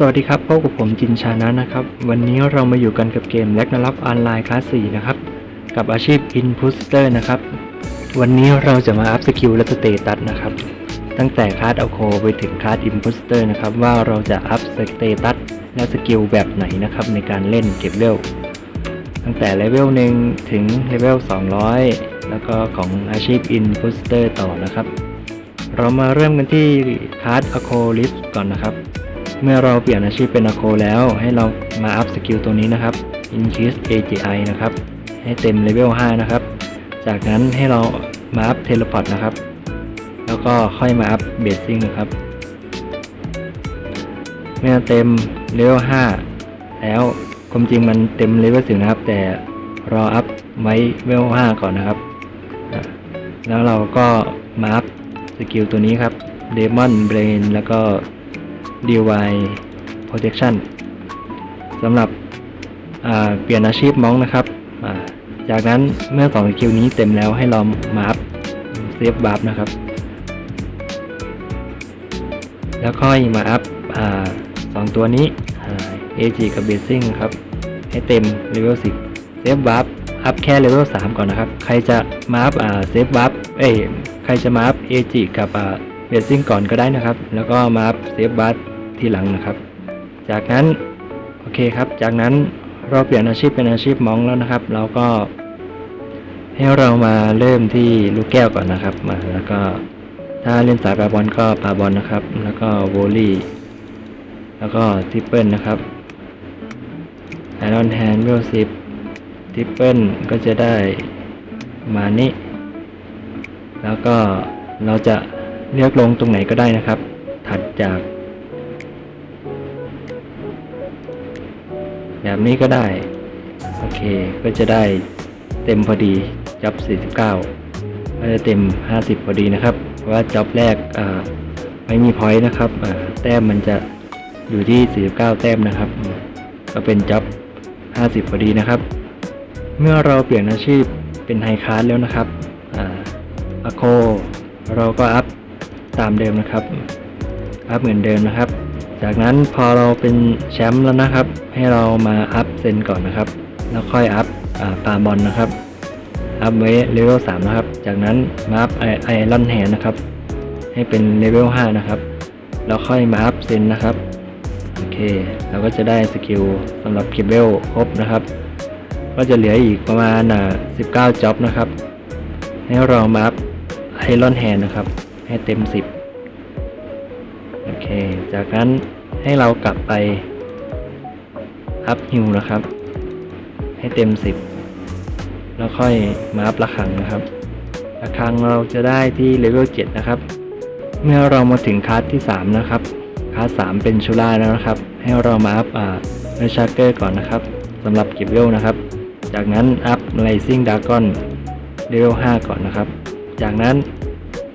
สวัสดีครับพบกับผมจินชานะนะครับ วันนี้เรามาอยู่กันกับเกมแลกนารับออนไลน์คลาส4นะครับ กับอาชีพ Inpuster นะครับ วันนี้เราจะมาอัพสกิลและสเตตัสนะครับ ตั้งแต่คลาสเอาโคไปถึงคลาส Imposter นะครับ ว่าเราจะอัพสเตตัสและสกิลแบบไหนนะครับในการเล่นเก็บเลวลตั้งแต่เลเวลหนึ่งถึงเลเวล200 แล้วก็ของอาชีพ Imposter ต่อนะครับ เรามาเริ่มกันที่คลาสอโคลิสก่อนนะครับ เมื่อเราเปลี่ยนอาชีพเป็นอโคแล้ว ให้เรามาอัพสกิลตัวนี้นะครับ increase AGI นะครับ ให้เต็มเลเวล 5 นะครับ จากนั้นให้เรามาอัพเทเลพอร์ตนะครับ แล้วก็ค่อยมาอัพเบสซิ่งนะครับ เมื่อเต็มเลเวล 5 แล้วความจริงมันเต็มเลเวล10นะครับ แต่รออัพไว้เลเวล 5 ก่อนนะครับ แล้วเราก็มาอัพสกิลตัวนี้ครับ Demon Brain แล้วก็ DY Protection สำหรับเปลี่ยนอาชีพมองนะครับาจากนั้นเมื่อ2สกิลนี้เต็มแล้วให้เรามาอัพเซฟบัฟนะครับ แล้วค่อยมาอัพสองตัวนี้อ่า AG กับ Basing ครับ ให้เต็มเลเวล10เซฟบัฟอัพแค่เลเวล3ก่อนนะครับ ใครจะมาอัพเซฟบัฟเอ้ยใครจะมาอัพ AG กับเบสซิ่งก่อนก็ได้นะครับ แล้วก็มาอัพเซฟบัส ทีหลังนะครับ จากนั้นโอเคครับ จากนั้นเราเปลี่ยนอาชีพเป็นอาชีพมองแล้วนะครับ เราก็ให้เรามาเริ่มที่ลูกแก้วก่อนนะครับ มาแล้วก็ถ้าเล่นสายปาบอลก็ปาบอลนะครับ แล้วก็โวลี่ แล้วก็ทิปเปิลนะครับไอรอนแฮนด์เวลสิบทิปเปิลก็จะได้มานี้ แล้วก็เราจะเลือกลงตรงไหนก็ได้นะครับ ถัดจาก แบบนี้ก็ได้ โอเค ก็จะได้เต็มพอดีจ็อบ49 ก็จะเต็ม 50 พอดีนะครับ เพราะว่าจ็อบแรกไม่มีพอยต์นะครับแต้มมันจะอยู่ที่ 49 แต้มนะครับ ก็เป็นจ็อบ50 พอดีนะครับ เมื่อเราเปลี่ยนอาชีพเป็นไฮคลาสแล้วนะครับอ่าอโค เราก็อัพตามเดิมนะครับ อัพเหมือนเดิมนะครับ จากนั้นพอเราเป็นแชมป์แล้วนะครับ ให้เรามาอัพเซนก่อนนะครับ แล้วค่อยอัพอ่าปาบอลนะครับ อัพไว้เลเวล3นะครับ จากนั้นมาอัพไอไอรอนแฮนนะครับ ให้เป็นเลเวล5นะครับ แล้วค่อยมาอัพเซนนะครับ โอเค เราก็จะได้สกิลสำหรับคิบเวลครบนะครับ ก็จะเหลืออีกประมาณ 19จ็อบนะครับ ให้เรามาอัพไอรอนแฮนนะครับ ให้เต็ม 10 เค จากนั้นให้เรากลับไปอัพฮิวนะครับ ให้เต็ม 10 แล้วค่อยมาอัพระฆังนะครับระฆังเราจะได้ที่เลเวล7นะครับ เมื่อเรามาถึงคลาสที่ 3 นะครับคลาส3เป็นชูล่าแล้วนะครับ ให้เรามาอัพอ่าเนชาร์เกอร์ก่อนนะครับสำหรับเก็บเวลนะครับ จากนั้นอัพไลซิ่งดากอนเลเวล5ก่อนนะครับ จากนั้น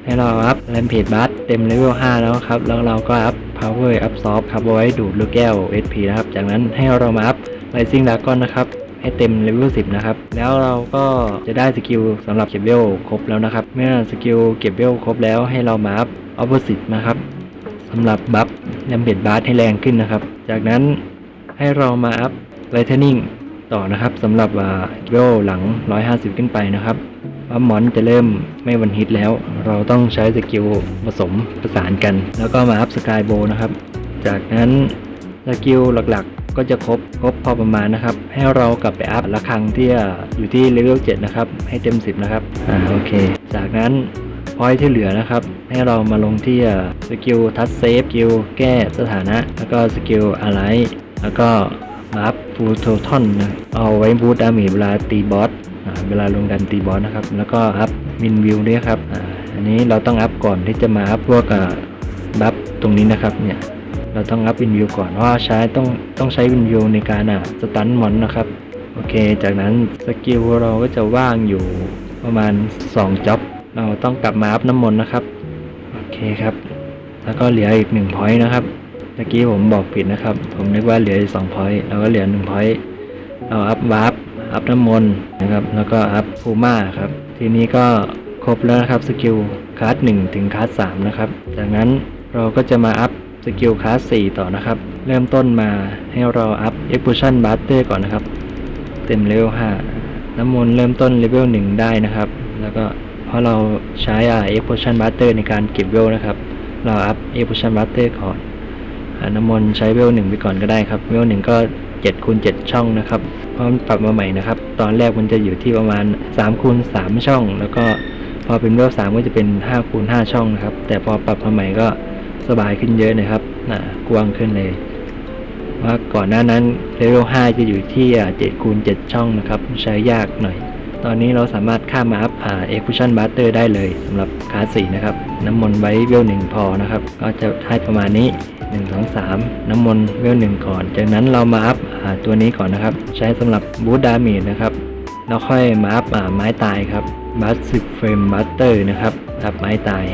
ให้เราอัพแรมเพจบัสเต็มเลเวล 5 แล้วครับ แล้วเราก็อัพ power up soft ครับไว้ดูดลูกแก้ว SP นะครับ จากนั้นให้เรามาอัพ rising dragon นะครับ ให้เต็มเลเวล 10 นะครับ แล้วเราก็จะได้สกิลสำหรับเก็บเวลครบแล้วนะครับ เมื่อสกิลเก็บเวลครบแล้วให้เรามาอัพ opposite นะครับสำหรับบัฟแรมเพจบัสให้แรงขึ้นนะครับ จากนั้นให้เรามาอัพ lightning ต่อนะครับสำหรับอ่าเวลหลัง 150 ขึ้นไปนะครับ ว่ามอนจะเริ่มไม่วันฮิตแล้ว เราต้องใช้สกิลผสมประสานกัน แล้วก็มาอัพสกายโบนะครับ จากนั้นสกิลหลักๆ ก็จะครบครบพอประมาณนะครับ ให้เรากลับไปอัพระฆังที่อยู่ที่เลเวล7นะครับ ให้เต็ม 10 นะครับ อ่าโอเค จากนั้นพอยที่เหลือนะครับ ให้เรามาลงที่สกิลทัชเซฟสกิลแก้สถานะ แล้วก็สกิลอะไรแล้วก็มาอัพฟูลโททอนนะเอาไว้บูตดาเมจเวลาตีบอส เวลาลงดันตีบอสนะครับ แล้วก็อัพมินวิวด้วยครับออันนี้เราต้องอัพก่อนที่จะมาอัพพวกบัฟตรงนี้นะครับเนี่ยเราต้องอัพวินวิวก่อนเพราะว่าใช้ต้องต้องใช้วินวิวในการอะสตันมอนนะครับโอเค จากนั้นสกิลเราก็จะว่างอยู่ประมาณ2จ็อบเราต้องกลับมาอัพน้ำมนต์นะครับโอเคครับ แล้วก็เหลืออีก1พอยต์นะครับเมื่อกี้ผมบอกผิดนะครับ ผมนึกว่าเหลืออีก2พอยต์เราก็เหลือ1พอยต์เอาอัพวาร์ป อัพน้ำมนต์นะครับ แล้วก็อัพพูม่าครับ ทีนี้ก็ครบแล้วนะครับสกิลคลาส1ถึงคลาส3นะครับ จากนั้นเราก็จะมาอัพสกิลคลาส4ต่อนะครับ เริ่มต้นมาให้เราอัพ Explosion Buster ก่อนนะครับ เต็มเลเวล5น้ำมนต์เริ่มต้นเลเวล1ได้นะครับ แล้วก็เพราะเราใช้อ่า Explosion Buster ในการเก็บเวลนะครับ เราอัพ Explosion Buster ก่อนอ่าน้ำมนต์ใช้เวล1ไปก่อนก็ได้ครับ เวล1ก็ 7คูณ7ช่องนะครับพราะมันปรับมาใหม่นะครับ ตอนแรกมันจะอยู่ที่ประมาณ3คูณ3ช่อง แล้วก็พอเป็นเวล3ก็จะเป็น5คูณ5ช่องนะครับ แต่พอปรับมาใหม่ก็สบายขึ้นเยอะนะครับอ่ากว้างขึ้นเลย ว่าก่อนหน้านั้นเลเวล5จะอยู่ที่7คูณ7ช่องนะครับ ใช้ยากหน่อย ตอนนี้เราสามารถข้ามมาอัพเอ่า Execution Buster ได้เลยสำหรับคลาส4นะครับ น้ำมนต์ไว้เวล1พอนะครับ ก็จะให้ประมาณนี้ 1 2 3 น้ำมนต์เวล1ก่อน จากนั้นเรามาอัพอตัวนี้ก่อนนะครับ ใช้สำหรับบู t ดา m a g e นะครับแล้วค่อยมาอัพอไม้ตายครับบัสสิบเฟรมบัตเตอร์นะครับอัพไม้ตาย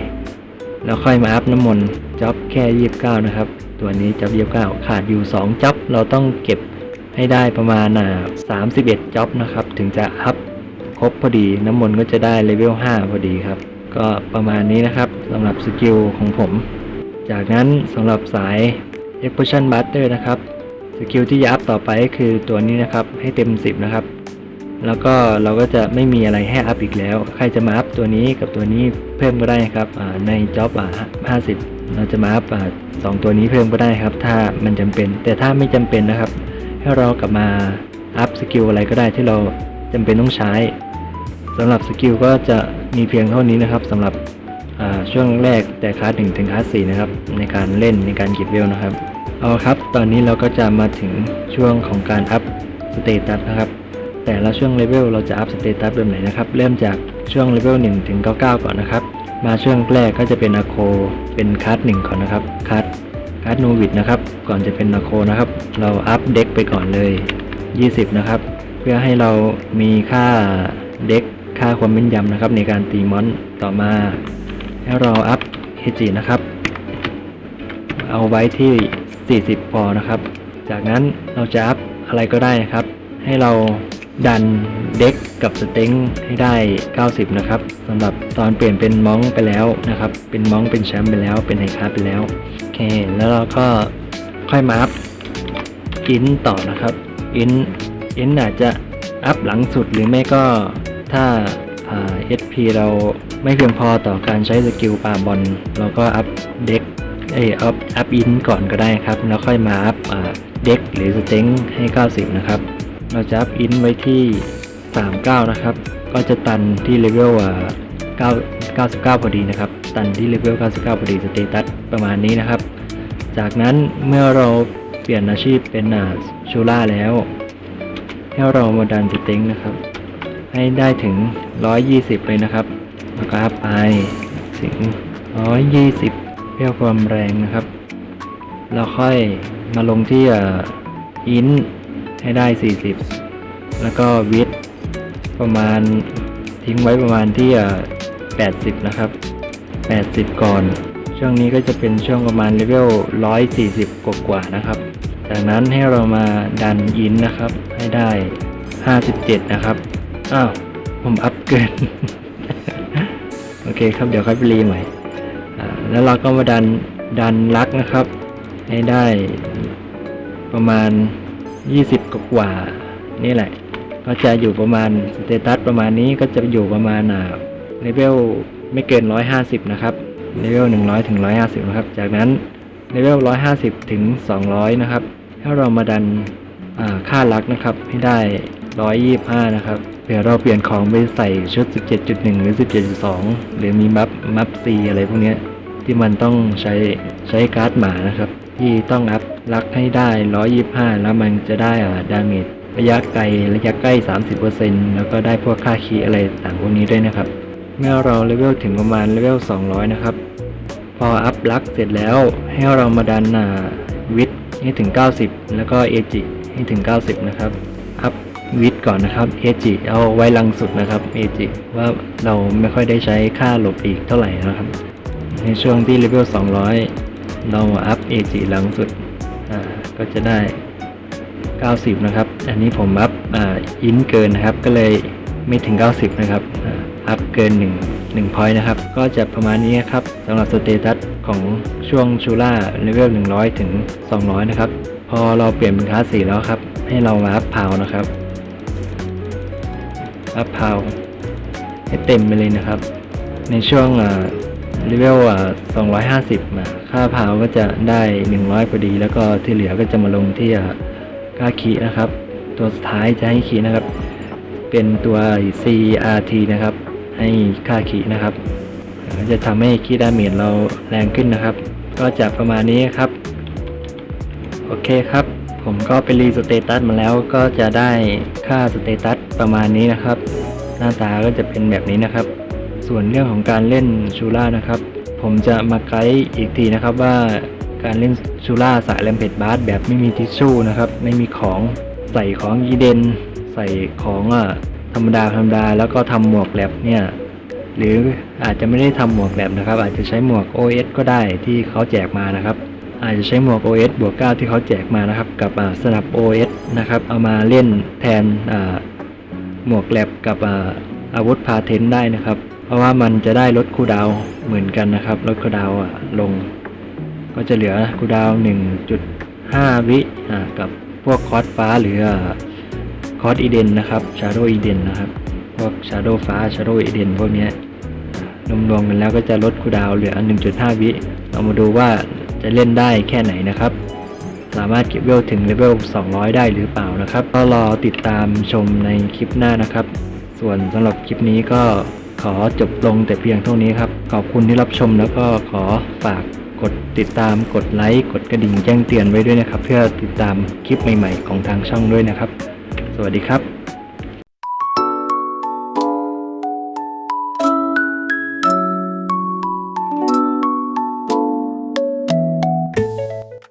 แล้วค่อยมาอัพน้ำมนต์จ็อบแค่29นะครับ ตัวนี้จ็อบ29ขาดอยู่2จ็อบเราต้องเก็บให้ได้ประมาณอ่า31จ็อบนะครับ ถึงจะอัพครบพอดีน้ำมนต์ก็จะได้เลเวล5พอดีครับ ก็ประมาณนี้นะครับสำหรับสกิลของผม จากนั้นสำหรับสาย Explosion Buster นะครับสกิลที่จะอัพต่อไปก็คือตัวนี้นะครับให้เต็ม 10 นะครับ แล้วก็เราก็จะไม่มีอะไรให้อัพอีกแล้ว ใครจะมาอัพตัวนี้กับตัวนี้เพิ่มก็ได้ครับในจ็อบอ่า50เราจะมาอัพสองตัวนี้เพิ่มก็ได้ครับ ถ้ามันจำเป็น แต่ถ้าไม่จำเป็นนะครับ ให้เรากลับมาอัพสกิลอะไรก็ได้ที่เราจำเป็นต้องใช้สำหรับสกิลก็จะ มีเพียงเท่านี้นะครับสำหรับช่วงแรกแต่คลาสหนึ่งถึงคลาสสี่นะครับ ในการเล่นในการเก็บเวลนะครับ เอาครับ ตอนนี้เราก็จะมาถึงช่วงของการอัพสเตตัสนะครับ แต่ละช่วงเลเวลเราจะอัพสเตตัสแบบไหนนะครับ เริ่มจากช่วงเลเวล1ถึง99 ก่อนนะครับ มาช่วงแรกก็จะเป็นอะโค เป็นคัสหนึ่งก่อนนะครับคัสคัสโนวิดนะครับ ก่อนจะเป็นอะโคนะครับ เราอัพเด็กไปก่อนเลย 20 นะครับ เพื่อให้เรามีค่าเด็ก ค่าความแม่นยำนะครับ ในการตีมอนต่อมาให้เราอัพเฮจินะครับ เอาไว้ที่ 40พอนะครับ จากนั้นเราจะอัพอะไรก็ได้นะครับ ให้เราดันเด็กกับสเต็งให้ได้ 90 นะครับสำหรับตอนเปลี่ยนเป็นมองไปแล้วนะครับ เป็นมองเป็นแชมป์ไปแล้วเป็นไฮคาร์ไปแล้วโอเค แล้วเราก็ค่อยมาอัพอินต่อนะครับอินอินอาจจะอัพหลังสุดหรือไม่ก็ ถ้าอ่า SP เราไม่เพียงพอต่อการใช้สกิลปาบอลเราก็อัพเด็กเอยอัพอัพอินก่อนก็ได้ครับ แล้วค่อยมาอัพเด็กหรือสเต็งให้ 90 นะครับ เราจะอัพอินไว้ที่ 39 นะครับ ก็จะตันที่เลเวล9 99 พอดีนะครับ ตันที่เลเวล 99 พอดีสเตตัสประมาณนี้นะครับ จากนั้นเมื่อเราเปลี่ยนอาชีพเป็นชูล่าแล้ว ให้เรามาดันสเต็งนะครับ ให้ได้ถึง 120 เลยนะครับแล้วก็อัพไปถึง 120 เพื่อความแรงนะครับ เราค่อยมาลงที่อินให้ได้ 40 แล้วก็วิดประมาณทิ้งไว้ประมาณที่ 80 นะครับ 80 ก่อน ช่วงนี้ก็จะเป็นช่วงประมาณเลเวล 140 กว่าๆนะครับ จากนั้นให้เรามาดันอินนะครับ ให้ได้ 57 นะครับ อ้าวผมอัพเกิน โอเคครับเดี๋ยวค่อยไปรีใหม่แล้วเราก็มาดันดันลักนะครับ ให้ได้ประมาณ 20กว่ากว่านี่แหละ ก็จะอยู่ประมาณสเตตัสประมาณนี้ก็จะอยู่ประมาณเลเวลไม่เกิน 150 นะครับเลเวล100 ถึง 150 นะครับ จากนั้นเลเวล 150 ถึง 200 นะครับ ถ้าเรามาดันค่าลักนะครับ ให้ได้ 125 นะครับ เผื่อเราเปลี่ยนของไปใส่ชุด 17.1 หรือ 17.2 หรือมีมัฟมัฟซีอะไรพวกนี้ที่มันต้องใช้ใช้การ์ดหมานะครับ ที่ต้องอัพลักให้ได้ 125 แล้วมันจะได้อ่าดาเมจระยะไกลระยะใกล้ 30%แล้วก็ได้พวกค่าคีย์อะไรต่างพวกนี้ด้วยนะครับ เมื่อเราเลเวลถึงประมาณเลเวล 200 นะครับ พออัพลักเสร็จแล้วให้เรามาดันอ่าวิทให้ถึง 90 แล้วก็เอจิให้ถึง 90 นะครับ วิทก่อนนะครับเอจิเอาไว้ลังสุดนะครับเอจิว่าเราไม่ค่อยได้ใช้ค่าหลบอีกเท่าไหร่นะครับ ในช่วงที่เลเวล200 เราอัพเอจิลังสุดอ่าก็จะได้ 90 นะครับ อันนี้ผมอัพอ่าอินเกินนะครับ ก็เลยไม่ถึง 90 นะครับอัพเกิน 1 1 point นะครับ ก็จะประมาณนี้ครับสำหรับสเตตัสของช่วงชูล่าเลเวล100 ถึง 200 นะครับ พอเราเปลี่ยนเป็นคลาส4แล้วครับ ให้เรามาอัพพาวนะครับ อัพพาวให้เต็มไปเลยนะครับ ในช่วงเลเวล250 มา ค่าพาวก็จะได้ 100พอดี แล้วก็ที่เหลือก็จะมาลงที่อ่าค่าคีนะครับ ตัวสุดท้ายจะให้คีนะครับ เป็นตัว CRT นะครับ ให้ค่าคีนะครับ จะทำให้คีดาเมจเราแรงขึ้นนะครับ ก็จะประมาณนี้ครับ โอเคครับ ผมก็ไปรีสเตตัสมาแล้วก็จะได้ค่าสเตตัสประมาณนี้นะครับ หน้าตาก็จะเป็นแบบนี้นะครับ ส่วนเรื่องของการเล่นชูล่านะครับ ผมจะมาไกด์อีกทีนะครับว่าการเล่นชูล่าสายแลมเพดบาสแบบไม่มีทิชชู่นะครับ ไม่มีของใส่ของอีเดน ใส่ของอะธรรมดาธรรมดาแล้วก็ทำหมวกแลบเนี่ยหรืออาจจะไม่ได้ทำหมวกแลบนะครับ อาจจะใช้หมวก OS ก็ได้ที่เขาแจกมานะครับ อาจจะใช้หมวก OS บวก 9 ที่เขาแจกมานะครับ กับสนับ OS นะครับ เอามาเล่นแทนหมวกแลบกับอาอาวุธพาเทนได้นะครับ เพราะว่ามันจะได้ลดคูดาวเหมือนกันนะครับลดคูดาวลง ก็จะเหลือคูดาว 1.5 วิอ่ากับพวกคอสฟ้าหรือคอสอีเดนนะครับชาร์โดอีเดนนะครับ พวกชาร์โดฟ้าชาร์โดอีเดนพวกนี้รวมๆกันแล้วก็จะลดคูดาวเหลือ 1.5 วิ เรามาดูว่า จะเล่นได้แค่ไหนนะครับ สามารถเก็บเวลถึงเลเวล 200 ได้หรือเปล่านะครับ ก็รอติดตามชมในคลิปหน้านะครับ ส่วนสำหรับคลิปนี้ก็ขอจบลงแต่เพียงเท่านี้ครับ ขอบคุณที่รับชมแล้วก็ขอฝากกดติดตามกดไลค์กดกระดิ่งแจ้งเตือนไว้ด้วยนะครับ เพื่อติดตามคลิปใหม่ ๆ ของทางช่องด้วยนะครับ สวัสดีครับ